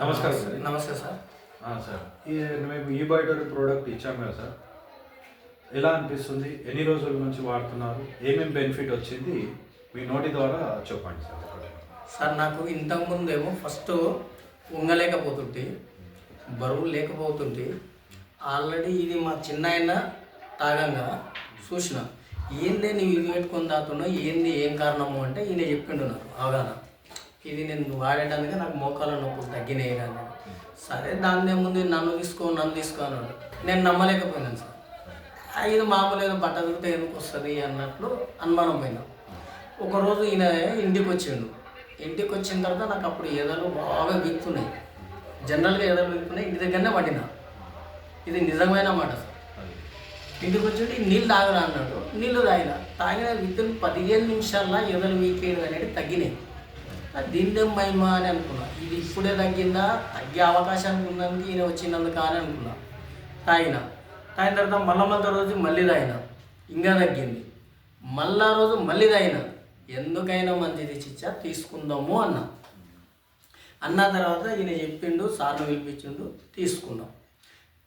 నమస్కారం సార్. నమస్తే sir. Sir. ఈ మేము ఈ బయట ప్రోడక్ట్ ఇచ్చాము కదా సార్. ఎలా అనిపిస్తుంది? ఎన్ని రోజుల నుంచి వాడుతున్నారు? ఏమేమి బెనిఫిట్ వచ్చింది? మీ నోటి ద్వారా చెప్పండి సార్. సార్ నాకు ఇంతకుముందేమో ఫస్ట్ ఉంగలేకపోతుంటే బరువు లేకపోతుంటే ఆల్రెడీ ఇది మా చిన్న తాగంగా చూసిన. ఏంది నీవు ఇది పెట్టుకొని తాగుతున్నావు ఏంది ఏం కారణము అంటే ఈయన చెప్పిండు నాకు అవగాహన. ఇది నేను వాడేటానికి నాకు మోకాల నొప్పులు తగ్గినాయి కానీ సరే దాని ముందు నన్ను తీసుకో నన్ను తీసుకో అన్నాడు. నేను నమ్మలేకపోయినాను సార్. ఇది మామూలుగా బట్ట దొరికితే ఎందుకు వస్తుంది అన్నట్లు అనుమానం పోయినా. ఒకరోజు ఈయన ఇంటికి వచ్చిండు ఇంటికి వచ్చిన తర్వాత నాకు అప్పుడు ఎదలు బాగా వీక్తున్నాయి జనరల్గా ఎదలు వీక్తున్నాయి ఇంటి దగ్గరనే పడినా. ఇది నిజమైన మాట సార్. ఇంటికి వచ్చి నీళ్ళు తాగరా అన్నాడు. నీళ్ళు తాగిన. తాగిన విత్ ఇన్ పదిహేను నిమిషాల్లో ఎదలు వీకేయడం అనేది తగ్గినాయి. దీనిదేం మహిమ అని అనుకున్నా. ఇది ఇప్పుడే తగ్గిందా? తగ్గే అవకాశానికి ఉందని ఈయన వచ్చినందుకు అని అనుకున్నా. తాగిన. తాగిన తర్వాత మళ్ళా మళ్ళీ రోజు మళ్ళీ తాగిన. ఇంకా తగ్గింది. మళ్ళా రోజు మళ్ళీ తాగిన. ఎందుకైనా మంచిది చిచ్చా తీసుకుందాము అన్నా. అన్న తర్వాత ఈయన చెప్పిండు సార్ను పిలిపించిండు తీసుకున్నాం.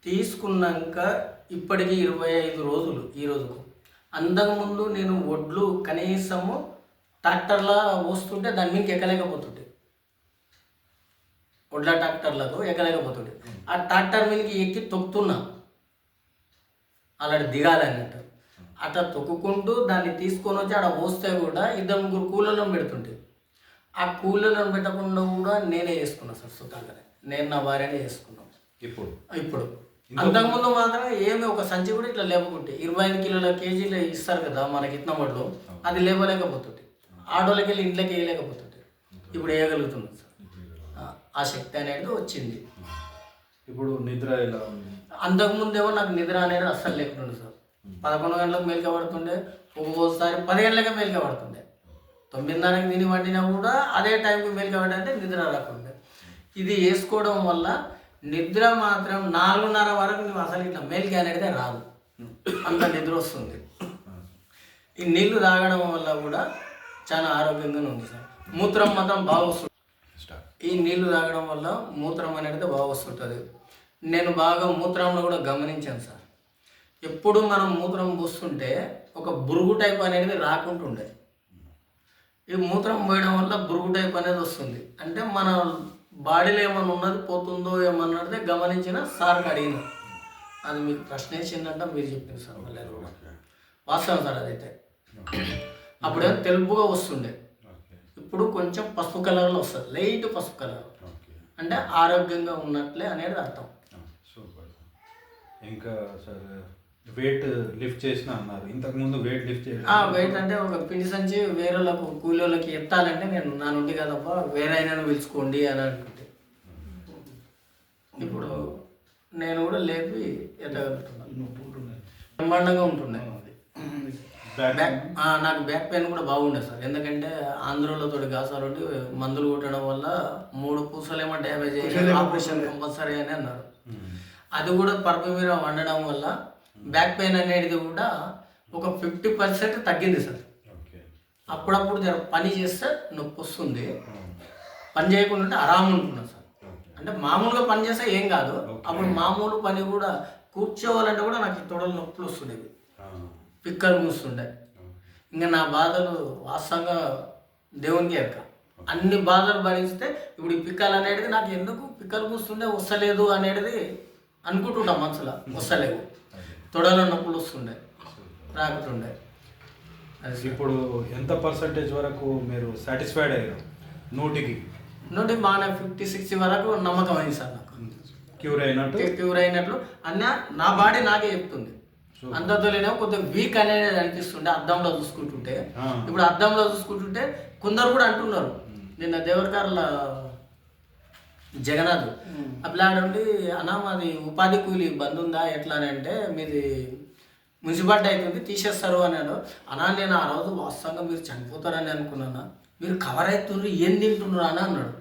తీసుకున్నాక ఇప్పటికి ఇరవై ఐదు రోజులు ఈ రోజుకు. అంతకుముందు నేను వడ్లు కనీసము ట్రాక్టర్లా పోస్తుంటే దాని మీదకి ఎక్కలేకపోతుంటే వడ్ల ట్రాక్టర్లకు ఎక్కలేకపోతుండే. ఆ ట్రాక్టర్ మీదకి ఎక్కి తొక్కుతున్నా. అలాంటి దిగాలి అన్నట్టు అట్లా తొక్కుకుంటూ దాన్ని తీసుకొని వచ్చి ఆడ పోస్తే కూడా ఇద్దరు ముగ్గురు కూలలో పెడుతుంటే ఆ కూలలో పెట్టకుండా కూడా నేనే చేసుకున్నా సార్ సుతాకనే నేను నా భార్యనే చేసుకున్నాం. ఇప్పుడు? ఇప్పుడు. అంతకుముందు మాత్రం ఏమి ఒక సంచి కూడా ఇట్లా లేపుకుంటే ఇరవై ఐదు కిలోల కేజీలు ఇస్తారు కదా మనకి ఇత్తనమట్లో అది లేవలేకపోతుంటే ఆడోళ్ళకి వెళ్ళి ఇంట్లోకి వేయలేకపోతుంటే ఇప్పుడు వేయగలుగుతున్నాం సార్. ఆ- శక్తి అనేది వచ్చింది. ఇప్పుడు నిద్ర ఎలా ఉంది? అంతకుముందేమో నాకు నిద్ర అనేది అస్సలు లేకుండా సార్. పదకొండు గంటలకు మేలిక పడుతుండే ఒక్కొక్కసారి పది గంటలకే మేలిక పడుతుండే. తొమ్మిదిన్నరకి తిని వండినా కూడా అదే టైంకి మేలిక పడంటే నిద్ర రాకుండే. ఇది వేసుకోవడం వల్ల నిద్ర మాత్రం నాలుగున్నర వరకు నువ్వు అసలు ఇట్లా మేలిక అనేది రాదు. అంత నిద్ర వస్తుంది. ఈ నీళ్ళు తాగడం వల్ల కూడా చాలా ఆరోగ్యంగానే ఉంది సార్. మూత్రం మాత్రం బాగా వస్తుంది. ఈ నీళ్ళు తాగడం వల్ల మూత్రం అనేది బాగా వస్తుంటుంది. నేను బాగా మూత్రంలో కూడా గమనించాను సార్. ఎప్పుడు మనం మూత్రం పోస్తుంటే ఒక బురుగు టైప్ అనేది రాకుంటుండే ఈ మూత్రం పోయడం వల్ల బురుగు టైప్ అనేది వస్తుంది. అంటే మన బాడీలో ఏమైనా ఉన్నది పోతుందో ఏమన్నది గమనించిన సార్కి అడిగిన. అది మీకు ప్రశ్న వేసిందంట మీరు చెప్పింది సార్. వాస్తవం సార్ అదైతే. అప్పుడేమో తెలుపుగా వస్తుండే. ఇప్పుడు కొంచెం పసుపు కలర్లో వస్తుంది. లైట్ పసుపు కలర్. అంటే ఆరోగ్యంగా ఉన్నట్లే అనేది అర్థం. సూపర్ ఇంకా సార్ వెయిట్ లిఫ్ట్ చేసిన అన్నారు. ఇంతకు ముందు వెయిట్ లిఫ్ట్ చేసి ఆ వెయిట్ అంటే ఒక పిండి సంచి వేరే వాళ్ళకు కూలి వాళ్ళకి ఎత్తాలంటే నేను నా నుండి కదప్ప వేరే అయినా పిలుచుకోండి అని అనుకుంటే. ఇప్పుడు నేను కూడా లేపి ఎత్తగలుగుతున్నాను బ్రహ్మాండంగా ఉంటుండే. బ్యాక్ నాకు బ్యాక్ పెయిన్ కూడా బాగుండే సార్. ఎందుకంటే ఆంధ్రలో తోటి కాసాలంటే మందులు కొట్టడం వల్ల మూడు పూసలేమో డ్యామేజ్ అయ్యి ఆపరేషన్ కంపల్సరీ అని అన్నారు. అది కూడా పరుపు మీద వండడం వల్ల బ్యాక్ పెయిన్ అనేది కూడా ఒక ఫిఫ్టీ పర్సెంట్ తగ్గింది సార్. అప్పుడప్పుడు జర పని చేస్తే నొప్పి వస్తుంది. పని చేయకుండా ఉంటే ఆరామ్ సార్. అంటే మామూలుగా పని చేస్తే ఏం కాదు. అప్పుడు మామూలు పని కూడా కూర్చోవాలంటే కూడా నాకు తొడలు నొప్పులు వస్తుండేవి. పిక్కలు మూస్తుండే. ఇంకా నా బాధలు వాస్తవంగా దేవునికి ఎరక. అన్ని బాధలు భరిస్తే ఇప్పుడు ఈ పిక్కలు అనేది నాకు ఎందుకు పిక్కలు మూస్తుండే వస్తలేదు అనేది అనుకుంటుంటా మనసులో. వస్తలేవు. తొడలో నొప్పులు వస్తుండే. రాకుతుండే. ఇప్పుడు ఎంత పర్సంటేజ్ వరకు మీరు సాటిస్ఫైడ్ అయ్యారు? నూటికి? నుండి బాగానే ఫిఫ్టీ సిక్స్టీ వరకు నమ్మకం అయింది సార్ నాకు. క్యూర్ అయినట్టు? క్యూర్ అయినట్లు. అన్న నా బాడీ నాకే చెప్తుంది. అంతతోలేనేమో కొద్దిగా వీక్ అనేది అనిపిస్తుండే అద్దంలో చూసుకుంటుంటే. ఇప్పుడు అద్దంలో చూసుకుంటుంటే కొందరు కూడా అంటున్నారు. నిన్న దేవరకారుల జగన్నాథ్ అట్లా ఉండి అన్న మాది ఉపాధి కూలి బంద్ ఉందా? ఎట్లా అని అంటే మీది మున్సిపాలిటీ అవుతుంది తీసేస్తారు అన్నాడు. అన్నా నేను ఆ రోజు వాస్తవంగా మీరు చనిపోతారని అనుకున్నాను? మీరు కవర్ అవుతున్నారు ఏం తింటున్నారు అని అన్నాడు.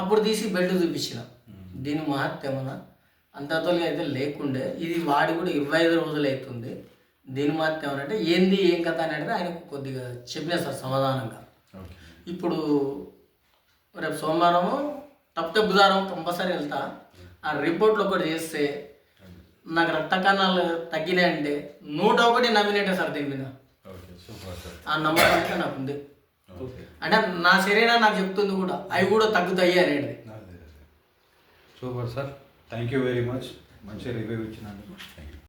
అప్పుడు తీసి బెడ్ చూపించిన. దీని మహత్యమన అంతతోలి అయితే లేకుండే. ఇది వాడి కూడా ఇరవై ఐదు రోజులు అవుతుంది. దీని మహత్యం అంటే ఏంది ఏం కథ అనేది ఆయనకు కొద్దిగా చెప్పిన సార్ సమాధానంగా. ఇప్పుడు రేపు సోమవారము తప్పితే బుధవారం కంపల్సరీ వెళ్తా. ఆ రిపోర్ట్లు ఒకటి చేస్తే నాకు రక్త కణాలు తగ్గినాయంటే నూట ఒకటి నమ్మినట్టే సార్ దీని మీద. ఆ నమ్మకం అయితే నాకు ఉంది అంటే నా శరీరం నాకు చెప్తుంది కూడా అవి కూడా తగ్గుతాయి అనేది. Super sir. Thank you very much మంచి రివ్యూ ఇచ్చినందుకు థ్యాంక్ యూ